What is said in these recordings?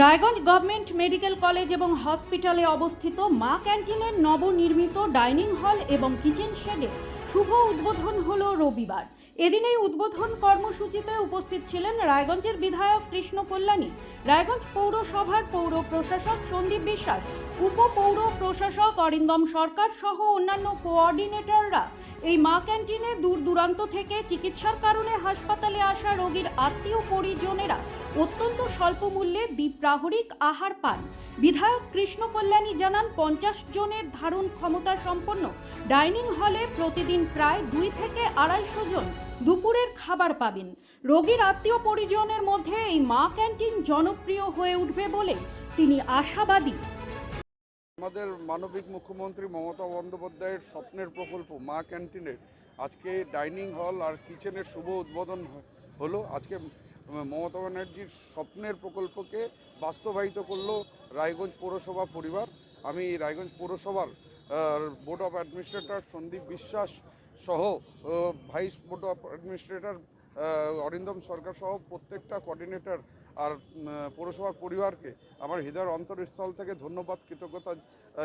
Raiganj government medical college এবং হসপিটালে অবস্থিত মা ক্যান্টিনের নবনির্মিত ডাইনিং হল এবং কিচেন শেডে শুভ উদ্বোধন হলো রবিবার। এদিন এই উদ্বোধন কর্মসূচিতে উপস্থিত ছিলেন রায়গঞ্জের বিধায়ক কৃষ্ণ কল্যাণী, রায়গঞ্জ পৌরসভার পৌর প্রশাসক সন্দীপ বিশ্বাস উপপৌর প্রশাসক অরিন্দম সরকার সহ অন্যান্য কোঅর্ডিনেটররা এই মা ক্যান্টিনে দূর দূরান্ত থেকে চিকিৎসার কারণে হাসপাতালে আসা রোগীর আত্মীয় পরিজনেরা অত্যন্ত স্বল্প মূল্যে দ্বীপ্রাহরিক আহার পান। বিধায়ক কৃষ্ণ কল্যাণী জানান, পঞ্চাশ জনের ধারণ ক্ষমতা সম্পন্ন ডাইনিং হলে প্রতিদিন প্রায় দুই থেকে আড়াইশো জন দুপুরের খাবার পাবেন। রোগীর আত্মীয় পরিজনের মধ্যে এই মা ক্যান্টিন জনপ্রিয় হয়ে উঠবে বলে তিনি আশাবাদী। আমাদের মানবিক মুখ্যমন্ত্রী মমতা বন্দ্যোপাধ্যায়ের স্বপ্নের প্রকল্প, মা ক্যান্টিনের। আজকে ডাইনিং হল আর কিচেনের শুভ উদ্বোধন হলো। আজকে মমতা ব্যানার্জির স্বপ্নের প্রকল্পকে বাস্তবায়িত করল রায়গঞ্জ পৌরসভা পরিবার। আমি রায়গঞ্জ পৌরসভার board of administrator Sandip Biswas সহ vice board of administrator Arindam Sarkar সহ প্রত্যেকটা কোঅর্ডিনেটর আর পৌরসভার পরিবারকে আমার হৃদয়ের অন্তরস্থল থেকে ধন্যবাদ, কৃতজ্ঞতা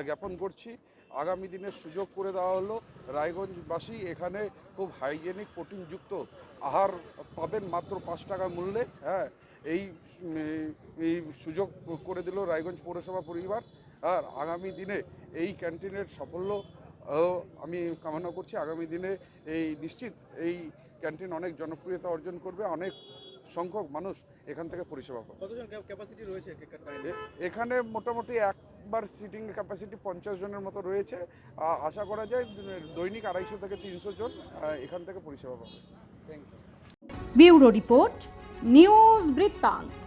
জ্ঞাপন করছি। আগামী দিনের সুযোগ করে দেওয়া হলো, রায়গঞ্জবাসী এখানে খুব হাইজেনিক প্রোটিনযুক্ত আহার পাবেন মাত্র পাঁচ টাকা মূল্যে হ্যাঁ। এই এই সুযোগ করে দিল রায়গঞ্জ পৌরসভা পরিবার। আর আগামী দিনে এই ক্যান্টিনের সাফল্য আমি কামনা করছি আগামী দিনে এই নিশ্চিত এই ক্যান্টিন অনেক জনপ্রিয়তা অর্জন করবে অনেক সংখ্যক মানুষ এখান থেকে পরিষেবা পাবে। কতজন ক্যাপাসিটি রয়েছে এখানে মোটামুটি একবার সিটিং ক্যাপাসিটি পঞ্চাশ জনের মতো রয়েছে। আশা করা যায় দৈনিক আড়াইশো থেকে তিনশো জন এখান থেকে পরিষেবা পাবে। Thank you bureau report news বৃত্তান্ত।